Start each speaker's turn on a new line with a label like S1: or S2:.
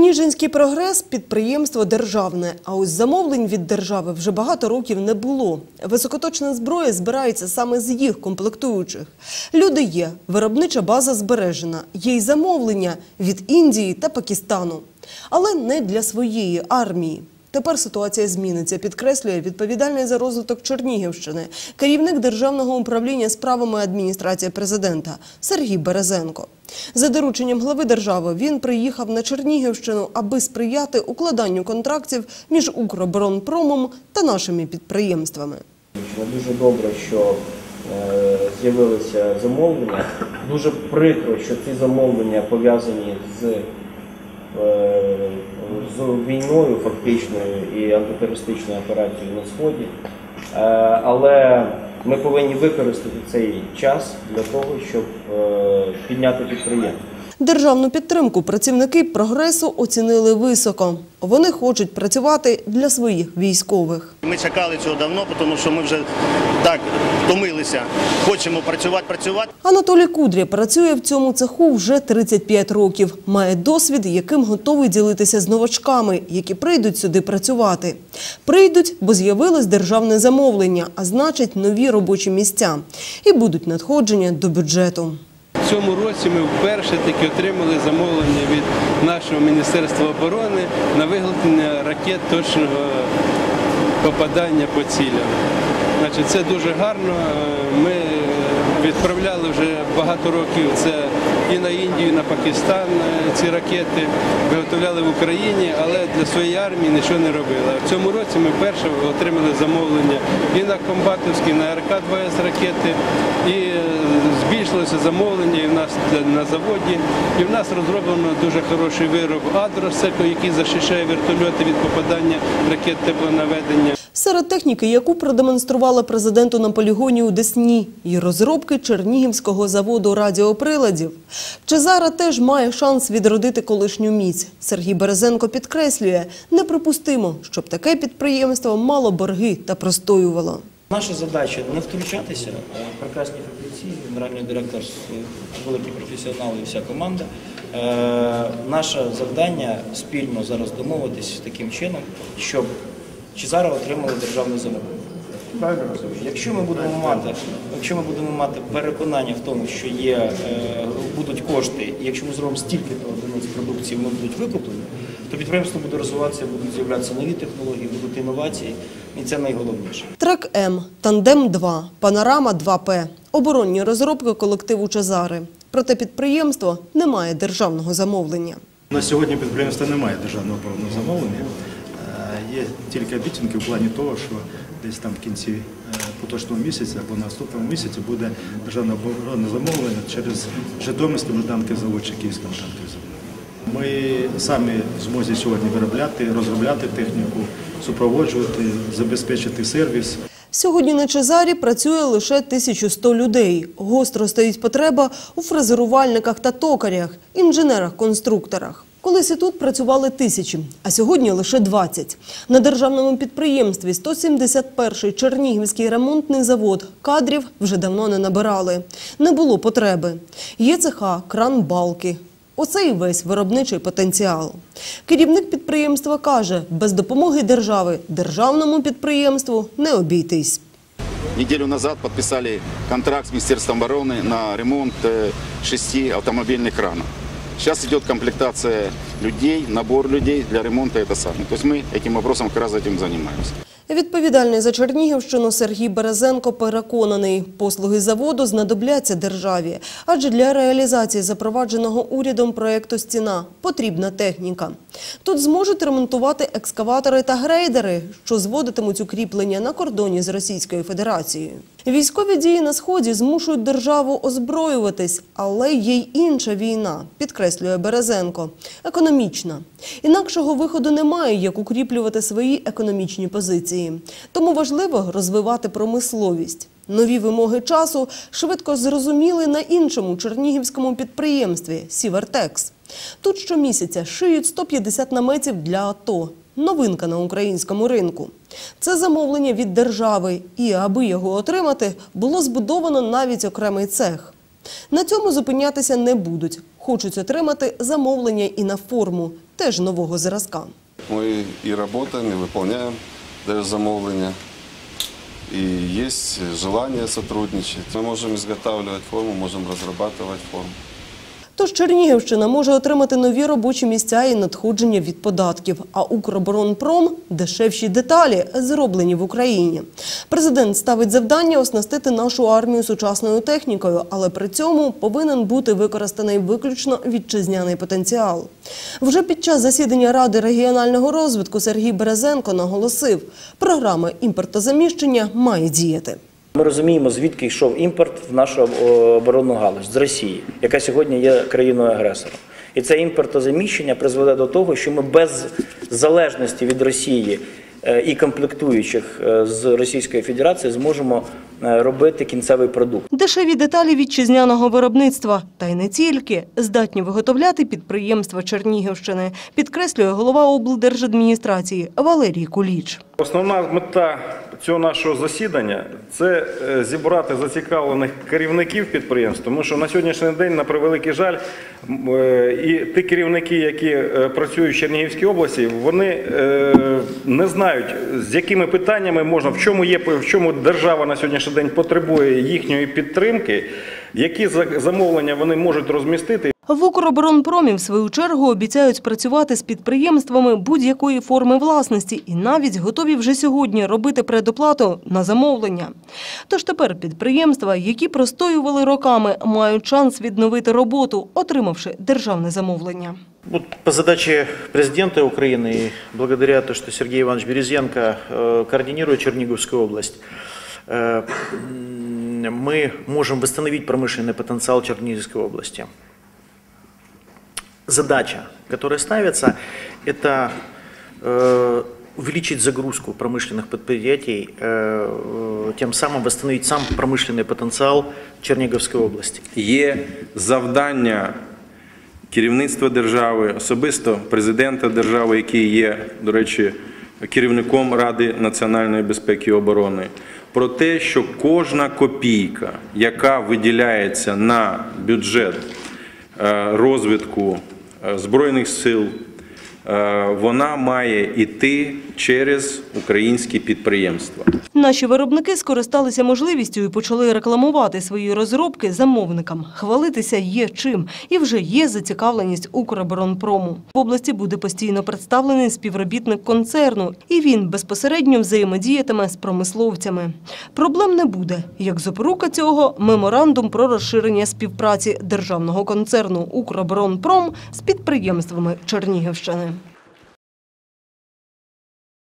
S1: Ніжинський прогрес підприємство державне, а ось замовлень від держави вже багато років не було. Високоточна зброя збирається саме з їх комплектуючих. Люди є, виробнича база збережена, є й замовлення від Індії та Пакистану, але не для своєї армії. Тепер ситуація зміниться, підкреслює відповідальний за розвиток Чернігівщини, керівник Державного управління справами адміністрації президента Сергій Березенко. За дорученням глави держави він приїхав на Чернігівщину, аби сприяти укладанню контрактів між Укроборонпромом та нашими підприємствами.
S2: Дуже добре, що е, з'явилися замовлення. Дуже прикро, що ці замовлення пов'язані з, е, з війною фактичною і антитерористичною операцією на сході. Е, але ми повинні використати цей час для того, щоб е, підняти підприємство.
S1: Державну підтримку працівники прогресу оцінили високо. Вони хочуть працювати для своїх військових.
S3: Ми чекали цього давно, тому що ми вже так втомилися. Хочемо працювати, працювати.
S1: Анатолій Кудря працює в цьому цеху вже 35 років. Має досвід, яким готовий ділитися з новачками, які прийдуть сюди працювати. Прийдуть, бо з'явилось державне замовлення, а значить нові робочі місця. І будуть надходження до бюджету.
S4: В цьому році ми вперше таки отримали замовлення від нашого Міністерства оборони на виготовлення ракет точного попадання по цілям. Значить, це дуже гарно. Ми відправляли вже багато років це і на Індію, і на Пакистан е, ці ракети виготовляли в Україні, але для своєї армії нічого не робили. В цьому році ми вперше отримали замовлення і на комбатовські, і на РК-2С ракети, і е, збільшилося замовлення і в нас на заводі. І в нас розроблено дуже хороший вироб Адрос, який захищає вертольоти від попадання ракет теплонаведення.
S1: Серед техніки, яку продемонстрували президенту на полігоні у Десні, і розробки Чернігівського заводу радіоприладів. Чезара теж має шанс відродити колишню міць. Сергій Березенко підкреслює, неприпустимо, щоб таке підприємство мало борги та простоювало.
S2: Наша задача не втручатися. Прекрасні фахівці, генеральний директор, великі професіонали і вся команда. Е, Наше завдання спільно зараз домовитись таким чином, щоб Чезаро отримали державне замовлення. Правильно розумію? Якщо ми будемо мати, якщо ми будемо мати переконання в тому, що є, е, будуть кошти, і якщо ми зробимо стільки одиниць продукції, вони будуть викуплені, то підприємство буде розвиватися, будуть з'являтися нові технології, будуть інновації, і це найголовніше.
S1: Трек М, Тандем 2, Панорама 2П, оборонні розробки колективу Чезари. Проте підприємство не має державного замовлення.
S5: На сьогодні підприємства немає державного оборонного замовлення. Е, Є тільки обіцянки в плані того, що десь там в кінці е, поточного місяця або наступному місяці буде державне оборонне замовлення через Житомирський танки завод чи Київський завод. Ми самі в змозі сьогодні виробляти, розробляти техніку, супроводжувати, забезпечити сервіс.
S1: Сьогодні на Чезарі працює лише 1100 людей. Гостро стоїть потреба у фрезерувальниках та токарях, інженерах-конструкторах. Колись і тут працювали тисячі, а сьогодні лише 20. На державному підприємстві 171-й Чернігівський ремонтний завод кадрів вже давно не набирали. Не було потреби. Є цеха, кран балки. Оце і весь виробничий потенціал. Керівник підприємства каже, без допомоги держави державному підприємству не обійтись.
S6: Неделю назад подписали контракт с Министерством обороны на ремонт э, шести автомобильных кранов. Сейчас идет комплектация людей, набор людей для ремонта это самое. То есть мы этим вопросом как раз этим занимаемся.
S1: Відповідальний за Чернігівщину Сергій Березенко переконаний, послуги заводу знадобляться державі, адже для реалізації запровадженого урядом проєкту «Стіна» потрібна техніка. Тут зможуть ремонтувати екскаватори та грейдери, що зводитимуть укріплення на кордоні з Російською Федерацією. Військові дії на Сході змушують державу озброюватись, але є й інша війна, підкреслює Березенко – економічна. Інакшого виходу немає, як укріплювати свої економічні позиції. Тому важливо розвивати промисловість. Нові вимоги часу швидко зрозуміли на іншому чернігівському підприємстві «Сівертекс». Тут щомісяця шиють 150 наметів для АТО. Новинка на українському ринку. Це замовлення від держави, і аби його отримати, було збудовано навіть окремий цех. На цьому зупинятися не будуть. Хочуть отримати замовлення і на форму. теж нового зразка.
S7: Мы и работаем, и выполняем даже замовления. И есть желание сотрудничать. Мы можем изготавливать форму, можем разрабатывать форму.
S1: Тож Чернігівщина може отримати нові робочі місця і надходження від податків, а Укроборонпром – дешевші деталі, зроблені в Україні. Президент ставить завдання оснастити нашу армію сучасною технікою, але при цьому повинен бути використаний виключно вітчизняний потенціал. Вже під час засідання Ради регіонального розвитку Сергій Березенко наголосив, програма імпортозаміщення має діяти.
S2: Ми розуміємо, звідки йшов імпорт в нашу о, оборонну галузь з Росії, яка сьогодні є країною агресором. І це імпортозаміщення призведе до того, що ми без залежності від Росії е, і комплектуючих е, з Російської Федерації зможемо е, робити кінцевий продукт.
S1: Дешеві деталі вітчизняного виробництва, та й не тільки, здатні виготовляти підприємства Чернігівщини, підкреслює голова облдержадміністрації Валерій Куліч.
S8: Основна мета цього нашого засідання це е, зібрати зацікавлених керівників підприємств, тому що на сьогоднішній день, на превеликий жаль, е, і ті керівники, які е, працюють в Чернігівській області, вони не знають, з якими питаннями можна, в чому є в чому держава на сьогоднішній день потребує їхньої підтримки, які замовлення вони можуть розмістити.
S1: В Укроборонпромі, в свою чергу, обіцяють спрацювати з підприємствами будь-якої форми власності і навіть готові вже сьогодні робити предоплату на замовлення. Тож тепер підприємства, які простоювали роками, мають шанс відновити роботу, отримавши державне замовлення.
S9: Вот по задаче президента Украины, и благодаря тому, что Сергей Иванович Березенко э, координирует Черниговскую область, э, м, мы можем восстановить промышленный потенциал Черниговской области. Задача, которая ставится, это э, увеличить загрузку промышленных предприятий, э, э, тем самым восстановить сам промышленный потенциал Черниговской области.
S10: є завдання керівництва держави, особисто президента держави, який є, до речі, керівником Ради національної безпеки і оборони, про те, що кожна копійка, яка виділяється на бюджет е, розвитку е, Збройних сил, е, вона має йти через українські підприємства.
S1: Наші виробники скористалися можливістю і почали рекламувати свої розробки замовникам. Хвалитися є чим, і вже є зацікавленість Укроборонпрому. В області буде постійно представлений співробітник концерну, і він безпосередньо взаємодіятиме з промисловцями. Проблем не буде. Як запорука цього меморандум про розширення співпраці державного концерну Укроборонпром з підприємствами Чернігівщини.